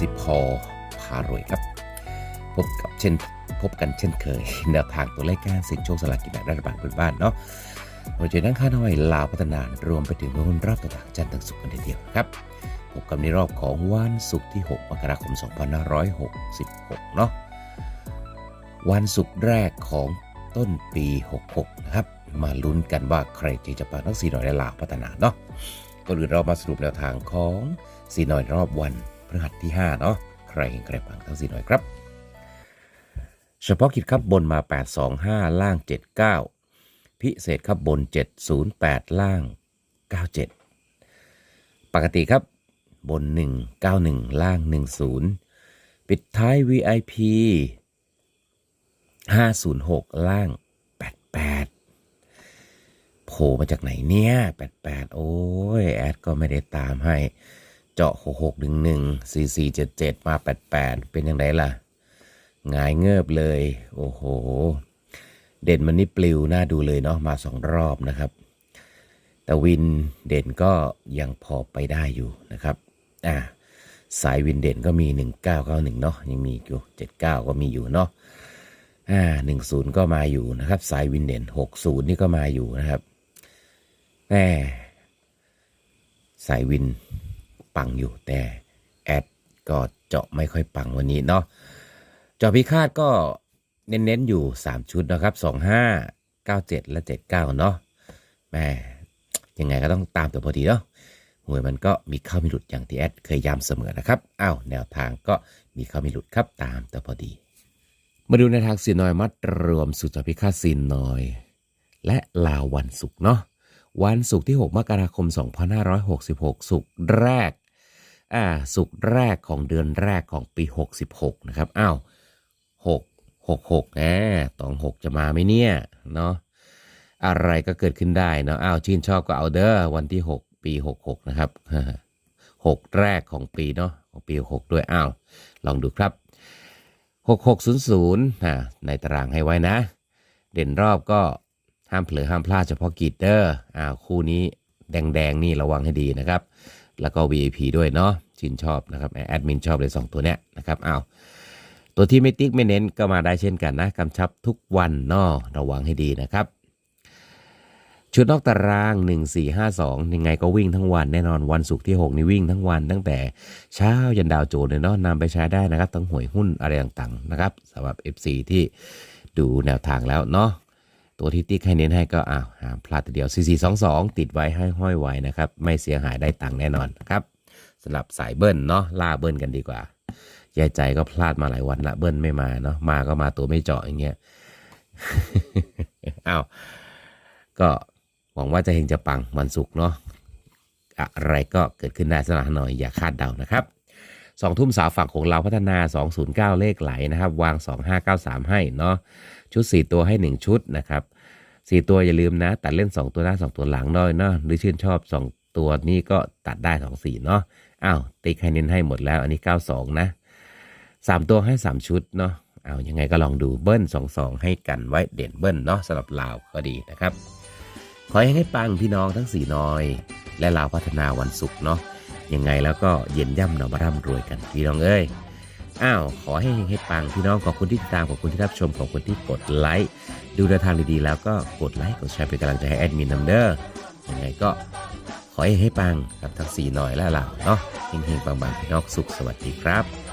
สิพอพารวยครับ พบกับเช่นพบกันเช่นเคยแนวทางตัวเลขการเสี่ยงโชคสลากกินแบ่งรัฐบาลพื้นบ้านเนาะโดยจะนั่งค่าน้อยลาวพัฒนารวมไปถึงรุ่นรอบต่างๆจันทร์ถึงศุกร์กันทีเดียวนะครับพบกันในรอบของวันศุกร์ที่ 6 มกราคม 2566 เนาะวันศุกร์แรกของต้นปี 66 นะครับ มาลุ้นกันว่าใครจะปังทั้งสีหน่อยและลาวพัฒนาเนาะก่อนอื่นเรามาสรุปแนวทางของสีหน่อยรอบวัน พฤหัสที่ 5 เนาะใครเห็นใครปังทั้งสีหน่อยครับ เฉพาะกิจครับบนมา 825 ล่าง 79 พิเศษครับบน 708 ล่าง 97 ปกติครับบน 191 ล่าง 10 ปิดท้าย VIP 506 ล่าง 88 โผล่มาจากไหนเนี่ย 88 โอ้ย แอดก็ไม่ได้ตามให้ เจาะ 6611 4477 มา 88 เป็นยังไงล่ะหงายเงือบเลย โอ้โห เด่นมันนี่ปลิวน่าดูเลยเนาะมาสองรอบนะครับ แต่วินเด่นก็ยังพอไปได้อยู่นะครับอ่าสายวินเด่นก็มี 1991 เนาะยังมีอยู่ 79 ก็มีอยู่เนาะอ่า10 ก็มาอยู่นะครับ สายวินเด่น 60 นี่ก็มาอยู่นะครับแหมสายวิน ปังอยู่แต่แอดก็เจาะไม่ค่อยปังวันนี้เนาะจอพิฆาตก็เน้นๆอยู่ 3 ชุดนะครับ 25 97 และ 79 เนาะแม่ยังไงก็ต้องตามตัวพอดีเนาะหวยมันก็มีเข้ามีหลุดอย่างที่แอดเคยย้ำเสมอนะครับอ้าวแนวทางก็มีเข้ามีหลุดครับตามตัวพอดี มาดูในทางสีน้อยมัดรวมสุจพิฆาตสีน้อย และลาววันศุกร์เนาะวันศุกร์ที่ 6 มกราคม 2566 ศุกร์แรก อ่าสุกแรกของเดือนแรกของปี 66 นะครับอ้าว6 6 6แหมตอง 6 จะมาไหมเนี่ยเนาะอะไรก็เกิดขึ้นได้เนาะอ้าวชื่นชอบก็เอาเด้อวันที่ 6 ปี 66 นะครับ6 แรกของปีเนาะของปี 66 ด้วยอ้าวลองดูครับ 6600อ่าในตารางให้ไว้นะ เด่นรอบก็ห้ามเผลอห้ามพลาดเฉพาะกิจเด้ออ้าวคู่นี้แดงๆนี่ระวังให้ดีนะครับ แล้วก็ VIP ด้วยเนาะชื่นชอบนะครับแอดมินชอบเลย 2 ตัวเนี้ยนะครับอ้าวตัวที่ไม่ติ๊กไม่เน้นก็มาได้เช่นกันนะกำชับทุกวันเนาะระวังให้ดีนะครับ ชุดนอกตาราง 1452 ยังไงก็วิ่งทั้งวันแน่นอนวันศุกร์ที่ 6 นี่วิ่งทั้งวันตั้งแต่เช้ายันดาวโจนเลยเนาะนำไปใช้ได้นะครับทั้งหวยหุ้นอะไรต่างๆนะครับสำหรับ FC ที่ดูแนวทางแล้วเนาะ ตัวที่ติ๊กให้เน้นให้ก็อ้าวหามพลาดทีเดียว 4422 ติดไว้ให้ห้อยไว้นะครับ ไม่เสียหายได้ตังค์แน่นอนนะครับสำหรับสายเบิ้ลเนาะล่าเบิ้ลกันดีกว่ายายใจก็พลาดมาหลายวันละเบิ้ลไม่มาเนาะมาก็มาตัวไม่เจาะอย่างเงี้ยอ้าวก็หวังว่าจะเฮงจะปังวันศุกร์เนาะอะไรก็เกิดขึ้นได้สำหรับหน่อยอย่าคาดเดานะครับ สองทุ่มสาวฝั่งของเราพัฒนา 209 เลขไหลนะครับ วาง 2593 ให้เนาะชุด 4 ตัวให้ 1 ชุดนะครับ4ตัวอย่าลืมนะ ตัดเล่น 2 ตัวหน้า 2 ตัวหลังด้อยเนาะหรือชื่นชอบ 2 ตัวนี้ก็ตัดได้ 2 4 เนาะอ้าวติ๊กให้เน้นให้หมดแล้ว อันนี้ 92 นะ 3 ตัวให้ 3 ชุดเนาะเอายังไงก็ลองดูเบิ้ล2 2 ให้กันไว้เด่นเบิ้ลเนาะสำหรับลาวก็ดีนะครับ ขอให้ให้ปังพี่น้องทั้งสี่น้อย และลาวพัฒนาวันศุกร์เนาะ ยังไงแล้วก็เย็นย่ำหนอมาร่ำรวยกันพี่น้องเอ้ยอ้าวขอให้เฮงให้ปังพี่น้องขอบคุณที่ติดตามขอบคุณที่รับชมขอบคุณที่กดไลค์ดูแนวทางดีๆแล้วก็กดไลค์กดแชร์เป็นกำลังใจให้แอดมินนำเด้อยังไงก็ขอให้ให้ปังกับทั้งสี่หน่อยและเราเนาะเฮงๆปังๆพี่น้องสุขสวัสดีครับ